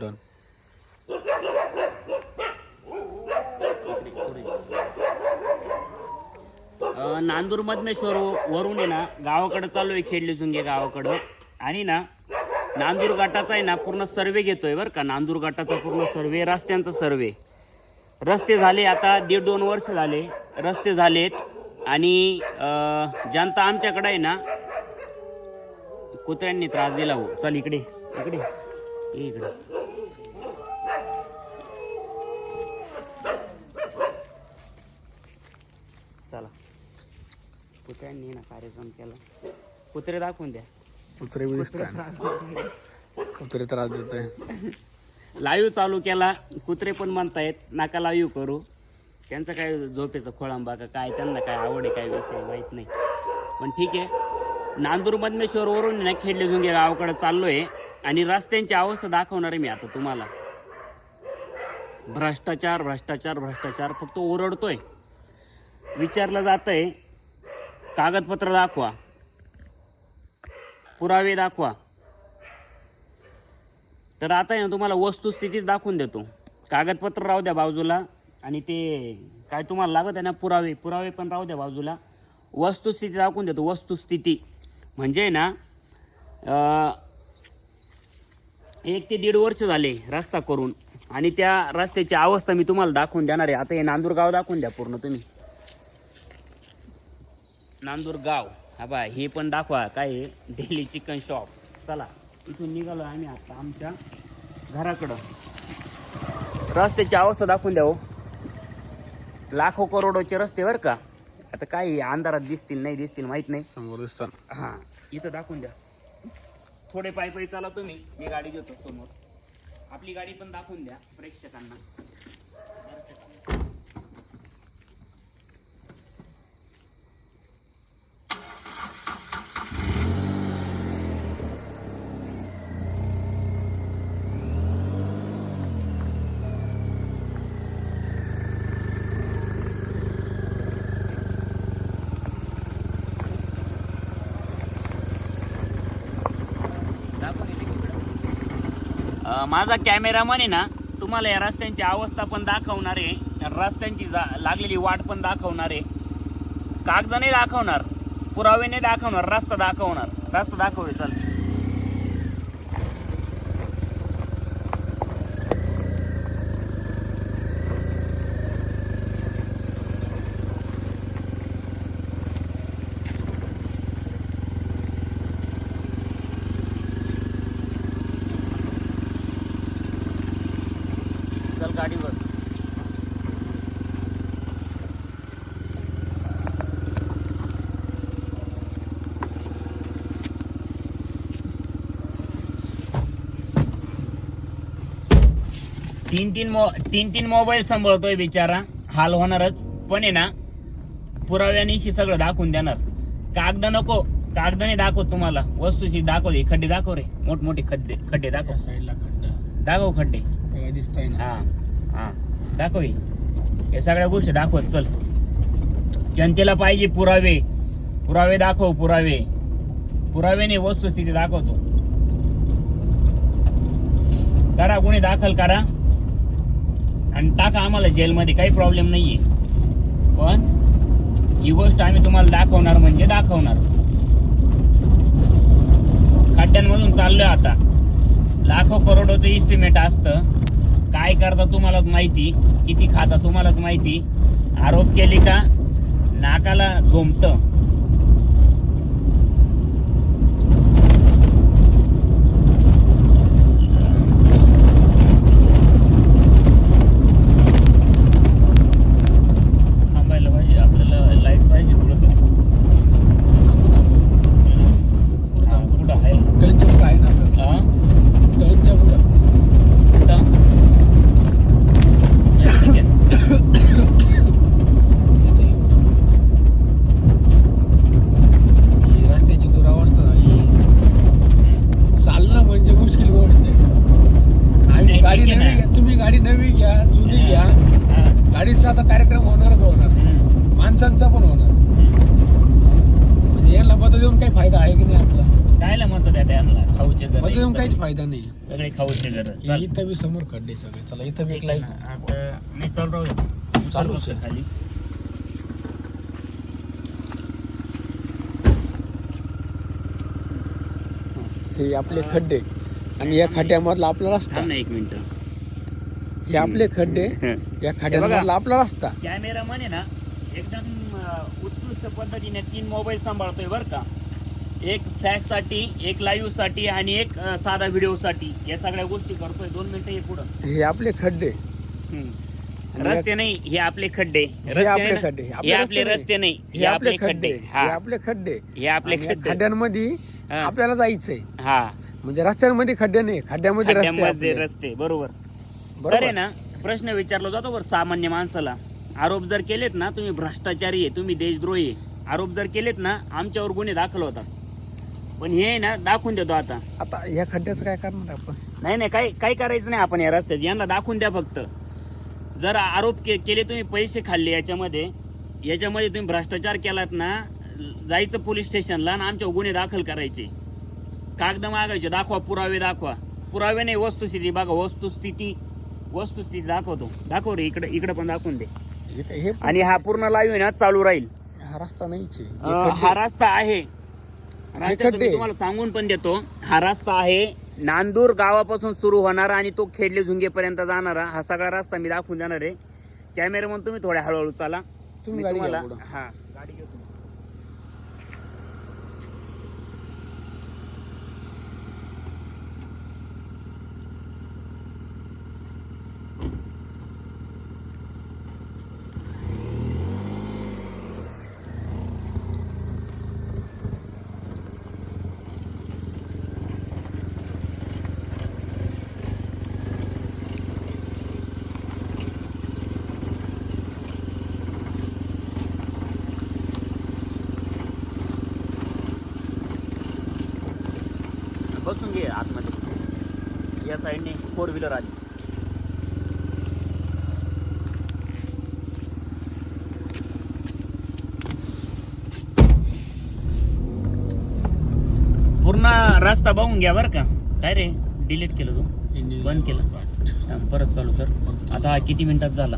Done Nandur Madhmeshwar वरून आहे ना गावाकडं चालू आहे खेडले झुंगे गावाकडं. आणि ना नांदूर गटाचा आहे ना पूर्ण सर्वे घेतोय बरं का. नांदूर गटाचा पूर्ण सर्वे रस्त्यांचा सर्वे. रस्ते झाले आता दीड दोन वर्ष झाले. रस्ते झालेत. आणि जनता आमच्याकडे आहे ना कुत्र्यांनी त्रास दिला हो. चल इकडे इकडे इकडे चला कुत्र्यांनी ना कार्यक्रम केला. कुत्रे दाखवून द्या. कुत्रे बी कुत्रे त्रास देत आहे लाईव्ह चालू केला. कुत्रे पण म्हणतायत नाका लाईव्ह करू. त्यांचं काय झोपेचं खोळंबा का काय? त्यांना काय आवड आहे काय विषय माहीत नाही. पण ठीक आहे. नांदूर मधमेश्वरवरून ना खेडले झुंगे गावाकडे चाललोय. आणि रस्त्यांची अवस्था दाखवणार आहे मी आता तुम्हाला. भ्रष्टाचार भ्रष्टाचार भ्रष्टाचार फक्त ओरडतोय. विचारलं जातंय कागदपत्र दाखवा. पुरावे दाखवा. तर आता आहे ना तुम्हाला वस्तुस्थितीच दाखवून देतो. कागदपत्र राहू द्या बाजूला आणि ते काय तुम्हाला लागत आहे ना पुरावे. पुरावे पण राहू द्या बाजूला. वस्तुस्थिती दाखवून देतो. वस्तुस्थिती म्हणजे ना एक ते दीड वर्ष झाले रस्ता करून आणि त्या रस्त्याची अवस्था मी तुम्हाला दाखवून देणार आहे. आता हे नांदूरगाव दाखवून द्या पूर्ण तुम्ही. नांदूर गाव. हा बा हे पण दाखवा काय आहे डेली चिकन शॉप. चला इथून निघालो आम्ही आता आमच्या घराकडं. रस्त्याची अवस्था दाखवून द्या हो. लाखो करोडोचे रस्ते बरं का? आता काय अंधारात दिसतील नाही दिसतील माहीत नाही. समोर दिसतात हां इथं दाखवून द्या. थोडे पायी पायी चाला तुम्ही. मी गाडी घेतो समोर. आपली गाडी पण दाखवून द्या प्रेक्षकांना दर्शकांना. अ, माझा कॅमेरामन आहे ना तुम्हाला या रस्त्यांची अवस्था पण दाखवणार आहे. रस्त्यांची जा लागलेली वाट पण दाखवणार आहे. कागद नाही दाखवणार पुरावे नाही दाखवणार रस्ता दाखवणार. रस्ता दाखवूया चल चल गाडी बस तीन तीन मो तीन तीन मोबाईल सांभाळतोय बिचारा. हाल होणारच. पण आहे ना पुराव्यानिशी सगळं दाखवून देणार. कागद नको. कागद नाही दाखवत तुम्हाला. वस्तूची दाखव खड्डे दाखव रे. मोठमोठे खड्डे खड्डे दाखव. साईडला खड्डा. दाखव खड्डे. हे दिसतंय हा हा. दाखव हे. हे सगळ्या गोष्टी दाखवत चल. जनतेला पाहिजे पुरावे. पुरावे दाखव पुरावे. पुरावेने वस्तुस्थिती दाखवतो. करा कोणी दाखल करा. आणि टाका आम्हाला जेलमध्ये काही प्रॉब्लेम नाही आहे पण ही गोष्ट आम्ही तुम्हाला दाखवणार म्हणजे दाखवणार. खड्ड्यांमधून चाललोय आता. लाखो करोडोचं इस्टिमेट असतं. काय करता तुम्हालाच माहिती? किती खाता तुम्हालाच माहिती? आरोप केले का? नाकाला झोंबतं थांबायला पाहिजे आपल्याला लाइट पाहिजे थोडं तरी. हा, कुठं आहे टनच्या पुढं आहे ना आपलं. हा? टनच्या पुढं. कुठं या, ठीक आहे. इथे ये. ही रस्त्याची दुरावस्था झाली चालणं म्हणजे मुश्किल गोष्ट आहे आम्ही नाही, गाडी ठीक आहे नवी ना. घ्या तुम्ही गाडी नवी घ्या जुनी घ्या आता कार्यक्रम होणारच होणार. माणसांचा पण होणार. म्हणजे यांना मत देऊन काही फायदा आहे की नाही आपला? कायला म्हणतो त्या त्यांना खाऊचे घरमध्ये येऊन काहीच फायदा नाही. सगळे खाऊचे घर. चल. इथं बी समोर खड्डे सगळे. चला इथं बी एक लाईन. आता नाही चालू राहू चालू. खाली. हे आपले खड्डे. आणि या खड्ड्यामधला आपला रस्ता. एक मिनिट. हे आपले खड्डे या खड्ड्यामधला आपला रस्ता. कॅमेरा म्हणे ना एकदम उत्कृष्ट पद्धतीने तीन मोबाईल सांभाळतोय बर का. एक फ्लॅशसाठी एक लाईव्हसाठी आणि एक साधा व्हिडिओ साठी. या सगळ्या गोष्टी करतोय. दोन मिनिटं हे पुढं. हे आपले खड्डे. रस्ते नाही हे आपले खड्डे. रस्ते आपले? खड्डे. हे आपले रस्ते नाही हे आपले खड्डे. हे. हा आपले खड्डे. हे आपले खड्ड्यांमध्ये हा. आपल्याला जायचंय. हा. म्हणजे रस्त्यांमध्ये खड्डे नाही खड्ड्यामध्ये. रस्ते बरोबर. तर आहे ना प्रश्न विचारला जातो बरं सामान्य माणसाला. आरोप जर केलेत ना तुम्ही भ्रष्टाचारी आहे तुम्ही देशद्रोही आहे. आरोप जर केलेत ना आमच्यावर गुन्हे दाखल होतात. पण हे ना दाखवून देतो आता. आता या खड्ड्याचं काय करणार आपण? नाही नाही काय काय करायचं नाही आपण या रस्त्यात यांना दाखवून द्या फक्त. जर आरोप के, केले तुम्ही पैसे खाल्ले याच्यामध्ये याच्यामध्ये तुम्ही भ्रष्टाचार केलात ना जायचं पोलीस स्टेशनला आणि आमच्यावर गुन्हे दाखल करायचे. कागद मागायचे दाखवा पुरावे दाखवा. पुरावे नाही वस्तुस्थिती. बघा वस्तुस्थिती वस्तुस्थिती दाखवतो. दाखव रे इकडे इकडे पण दाखवून दे. हे आणि हा पूर्ण लाईव्ह ना चालू राहील. हा रस्ता नाहीच आहे. हे अं. हा रस्ता आहे. रस्त्याचं खड्डे. मी तुम्हाला सांगून पण देतो. हा रस्ता आहे. नांदूर गावापासून सुरू होणारा आणि तो खेडले झुंगेपर्यंत जाणारा. हा सगळा रस्ता मी दाखवून देणार आहे. कॅमेरामन तुम्ही थोड्या हळूहळू चाला. तुम्ही मी गाडी घ्या तुम्हाला पुढं. हा गाडी घेतो. बसून घे आतमध्ये. या साईडने फोर व्हीलर आली. पूर्ण रस्ता बघून घ्या बरं का. काय रे? डिलीट केलं तू? बंद केलं. परत चालू कर. आता किती मिनिटात झाला?